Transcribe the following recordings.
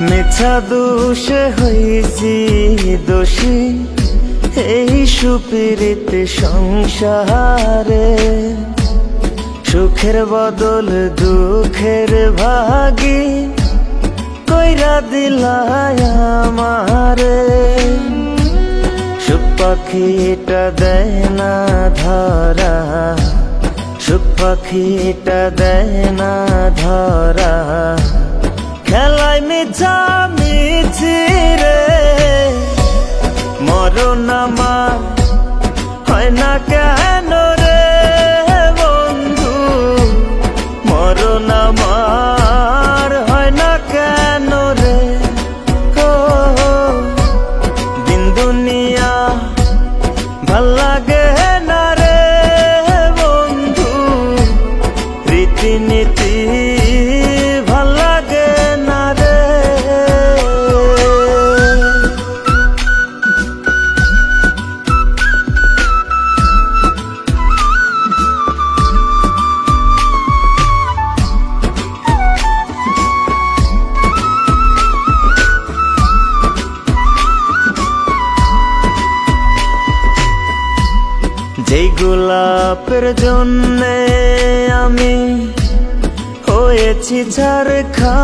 মিছা দোষে হয়েছি দোষী। এই সুপীড়িত সংসারে সুখের বদল, দুঃখের ভাগি কইরা দিলায় আমারে। সুখ পাখিটা দেয় না ধরা। সুখ পাখিটা দেয় না ধরা। খেলায় মিছা মিছি রে। মরণ আমার হয় না কেন রে বন্ধু? মরণ আমার হয় না কেন রে? দিন দুনিয়া ভালো লাগে গোলাপের জন্যে আমি হয়েছি ঝাড়খা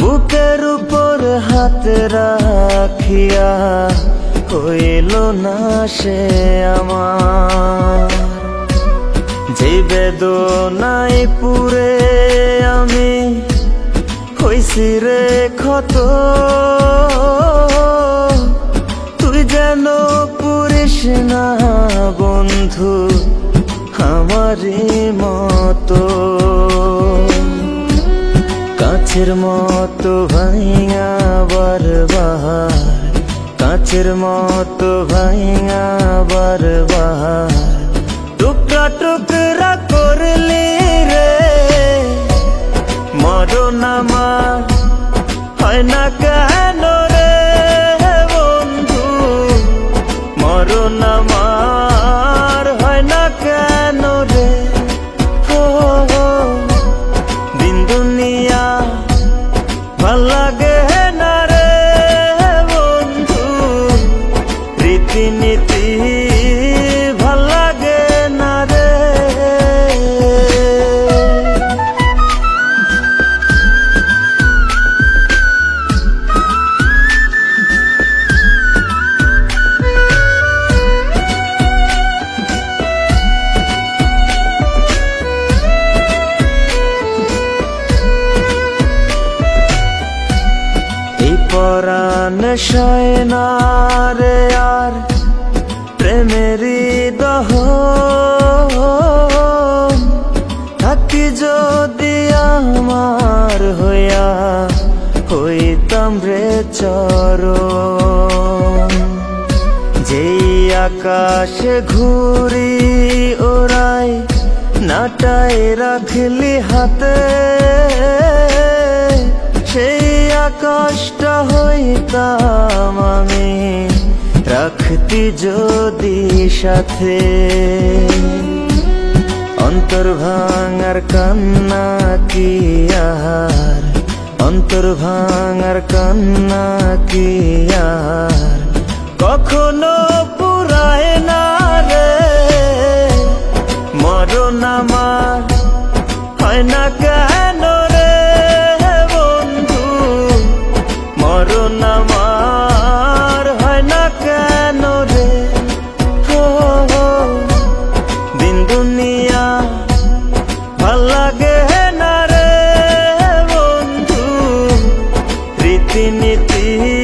বুকের উপর হাত রাখিয়া হইল না সে আমার। যে বেদনাই পুরে আমি হইছি রে ক্ষত। না বন্ধু, আমারই মতো। কাছের মতো ভাইয়া বারবার, কাছের মতো ভাইয়া বারবার। টুকরা টুকরা করলি রে, মরণ আমার হয় না কেন? মরণ আমার হয় না কেন রে? ও দিন দুনিয়া ভালো লাগে না রে বন্ধু। রীতিনীতি সয় না রে আর প্রেমেরই দহ। থাকি যদি আমার হইয়া হইতাম রে চর যেই আকাশে ঘুরি ওরাই নাটাই রাখলি হাতে, সেই আকাশটা হইতাম আমি। রাখতি যদি সাথে। অন্তর ভাঙার কান্না কি আর অন্তর ভাঙার কান্না কি আর কখনো না রে বন্ধু রীতিনীতি